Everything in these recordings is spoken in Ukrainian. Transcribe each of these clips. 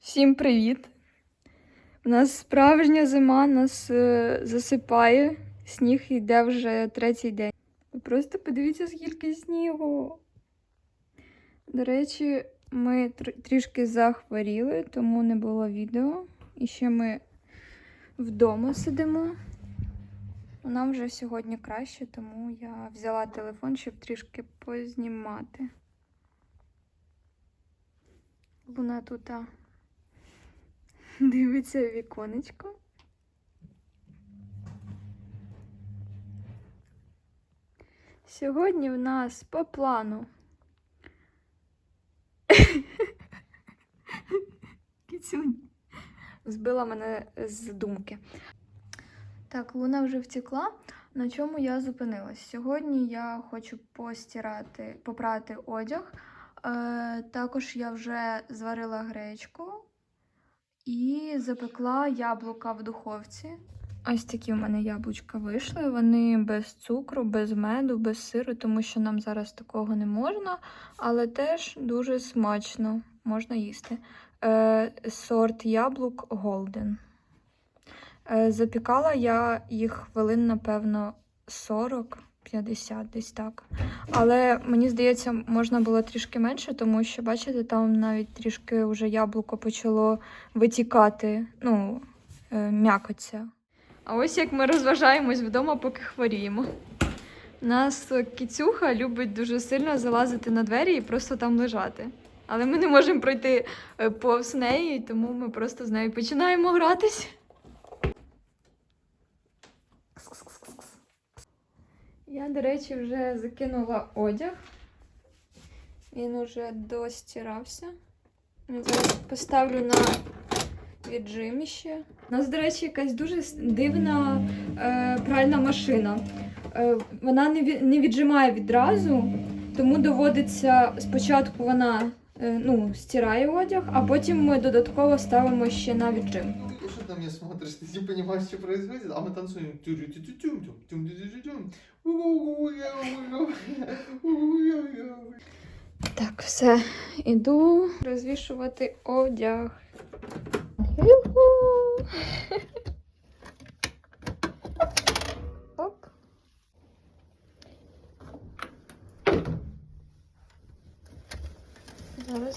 Всім привіт! У нас справжня зима, нас е, засипає. Сніг йде вже третій день. Ви просто подивіться, скільки снігу. До речі, ми тр- трішки захворіли, тому не було відео. І ще ми вдома сидимо. Нам вже сьогодні краще, тому я взяла телефон, щоб трішки познімати. Луна тут дивиться віконечко. Сьогодні в нас по плану. Кіцюнь збила мене з думки. Так, луна вже втекла. На чому я зупинилась? Сьогодні я хочу постирати, попрати одяг. Е, також я вже зварила гречку і запекла яблука в духовці. Ось такі в мене яблучка вийшли. Вони без цукру, без меду, без сиру, тому що нам зараз такого не можна, але теж дуже смачно можна їсти. Е, сорт яблук Golden. Е, запікала я їх хвилин, напевно, 40-50 десь так. Але мені здається, можна було трішки менше, тому що, бачите, там навіть трішки вже яблуко почало витікати, ну, е, м'якоться. А ось як ми розважаємось вдома, поки хворіємо. Нас кіцюха любить дуже сильно залазити на двері і просто там лежати. Але ми не можемо пройти е, повз неї, тому ми просто з нею починаємо гратись. Я, до речі, вже закинула одяг. Він уже достирався. Зараз поставлю на віджиміще. У нас, до речі, якась дуже дивна е, пральна машина. Е, вона не, не віджимає відразу, тому доводиться спочатку вона ну, стирає одяг, а потім ми додатково ставимо ще на віджим. Ты что на меня смотришь? Ты не понимаешь, что происходит? А мы танцуем. Так, все, іду розвішувати одяг. Оп.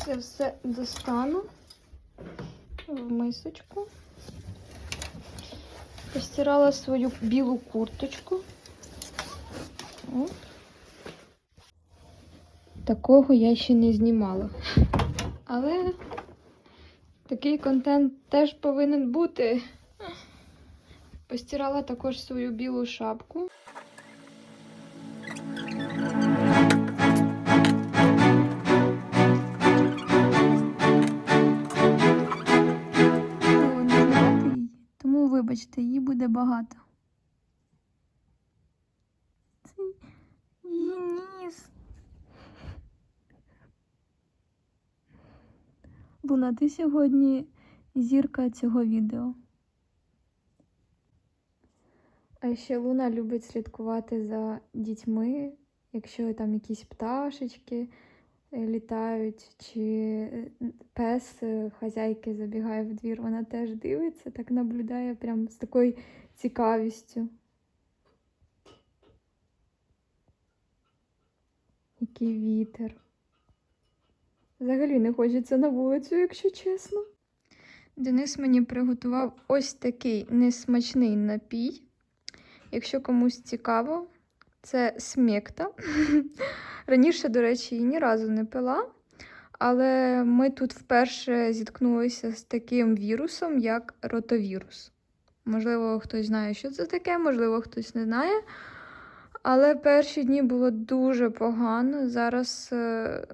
Я все достану в мисочку. Постирала свою білу курточку. Такого я ще не знімала. Але такий контент теж повинен бути. Постирала також свою білу шапку. Вибачте, її буде багато. Це її ніс. Луна, ти сьогодні зірка цього відео. А ще Луна любить слідкувати за дітьми, якщо там якісь пташечки літають, чи е, пес е, хазяйки забігає в двір, вона теж дивиться, так наблюдає прям з такою цікавістю. Який вітер. Взагалі не хочеться на вулицю, якщо чесно. Денис мені приготував ось такий несмачний напій. Якщо комусь цікаво, це смекта. Раніше, до речі, її ні разу не пила. Але ми тут вперше зіткнулися з таким вірусом, як ротовірус. Можливо, хтось знає, що це таке, можливо, хтось не знає. Але перші дні було дуже погано. Зараз е,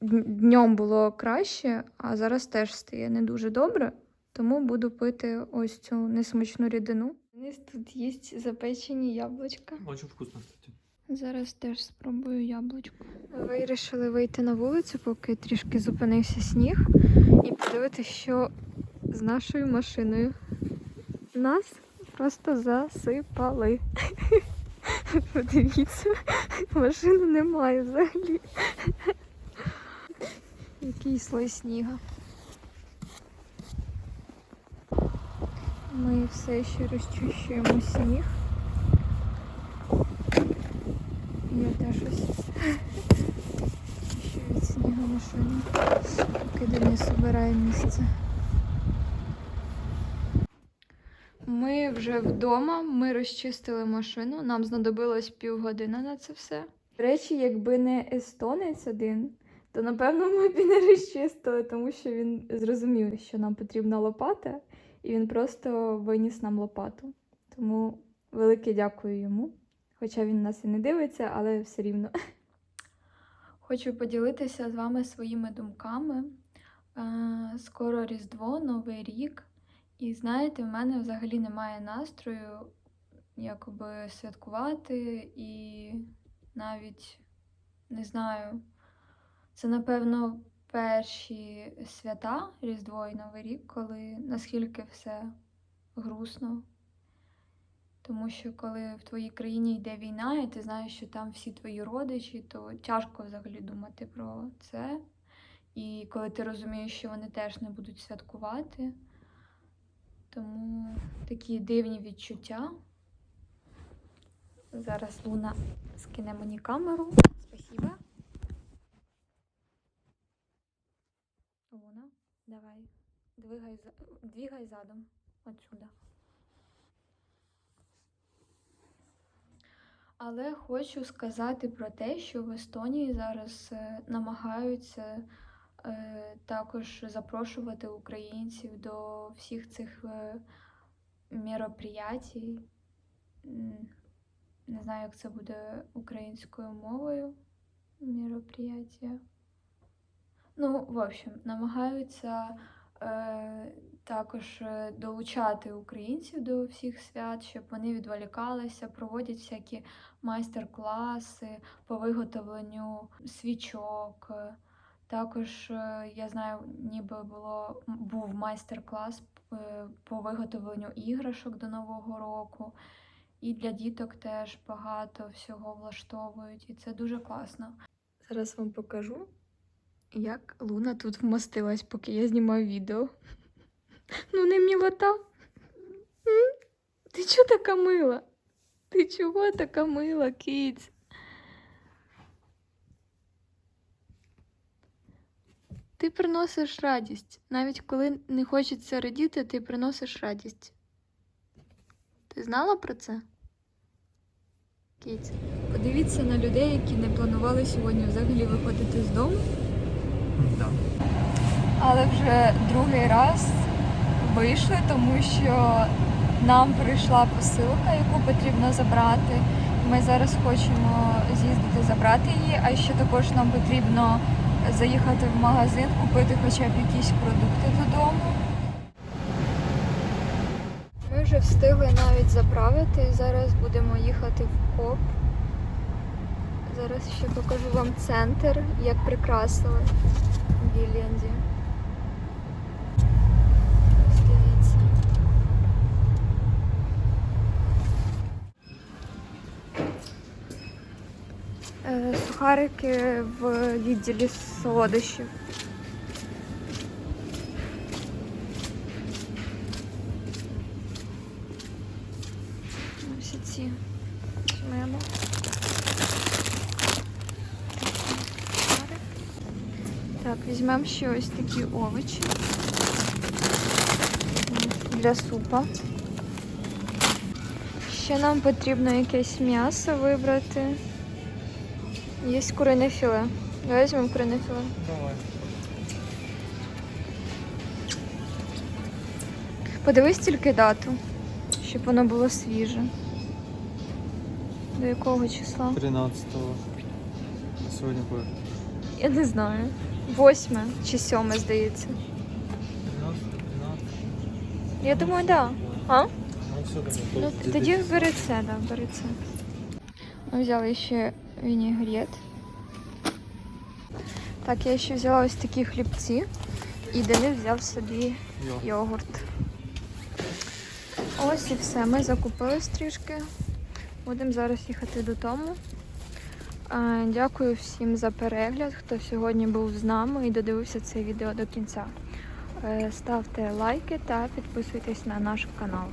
днем було краще, а зараз теж стає не дуже добре, тому буду пити ось цю несмачну рідину. Нас тут є запечені яблучка. Очень вкусно, кстати. Зараз теж спробую яблучко. Вирішили вийти на вулицю, поки трішки зупинився сніг, і подивитися, що з нашою машиною. Нас просто засипали. Подивіться, машини немає взагалі. Який слой сніга. Ми все ще розчищуємо сніг. Я теж ось від снігу машину. Поки Денис обирає місце. Ми вже вдома, ми розчистили машину, нам знадобилось півгодини на це все. До речі, якби не естонець один, то напевно ми б і не розчистили, тому що він зрозумів, що нам потрібна лопата, і він просто виніс нам лопату. Тому велике дякую йому. Хоча він нас і не дивиться, але все рівно. Хочу поділитися з вами своїми думками. Е, Скоро Різдво, Новий рік. І знаєте, в мене взагалі немає настрою якоби святкувати і навіть не знаю. Це, напевно, перші свята Різдво і Новий рік, коли наскільки все грустно. Тому що коли в твоїй країні йде війна, і ти знаєш, що там всі твої родичі, то тяжко взагалі думати про це. І коли ти розумієш, що вони теж не будуть святкувати. Тому такі дивні відчуття. Зараз Луна скине мені камеру. Спасибо. Луна, давай. Двигай, двигай задом. Отсюда. Але хочу сказати про те, що в Естонії зараз е, намагаються е, також запрошувати українців до всіх цих е, мероприятій. Не знаю, як це буде українською мовою. Мероприятия. Ну, в общем, намагаються також е, долучати українців до всіх свят, щоб вони відволікалися, проводять всякі майстер-класи по виготовленню свічок. Е, Також е, я знаю, ніби було був майстер-клас е, по виготовленню іграшок до Нового року. І для діток теж багато всього влаштовують, і це дуже класно. Зараз вам покажу, як Луна тут вмостилась, поки я знімаю відео. Ну, не мілота. Ти чого така мила? Ти чого така мила, киць? Ти приносиш радість. Навіть коли не хочеться радіти, ти приносиш радість. Ти знала про це? Кіць. Подивіться на людей, які не планували сьогодні взагалі виходити з дому. Да. Але вже другий раз вийшли, тому що нам прийшла посилка, яку потрібно забрати. Ми зараз хочемо з'їздити забрати її, а ще також нам потрібно заїхати в магазин, купити хоча б якісь продукти додому. Ми вже встигли навіть заправити і зараз будемо їхати в КОП. Зараз ще покажу вам центр, як прикрасили в Гілленді. Дивіться. Е, Сухарики в відділі солодощів. Ось ці візьмемо. Так, візьмемо ще ось такі овочі для супа. Ще нам потрібно якесь м'ясо вибрати. Є курине філе. Давай візьмемо курине філе. Давай. Подивись тільки дату, щоб воно було свіже. До якого числа? 13-го. Сьогодні коли? Я не знаю. Восьме чи сьоме, здається. 13 13 Я думаю, так. Да. А? Ну тоді бери це, да, бери це. Ми взяли ще вінігрет. Так, я ще взяла ось такі хлібці. І Денис взяв собі йогурт. Ось і все. Ми закупились трішки. Будемо зараз їхати додому. Дякую всім за перегляд, хто сьогодні був з нами і додивився це відео до кінця. Е, Ставте лайки та підписуйтесь на наш канал.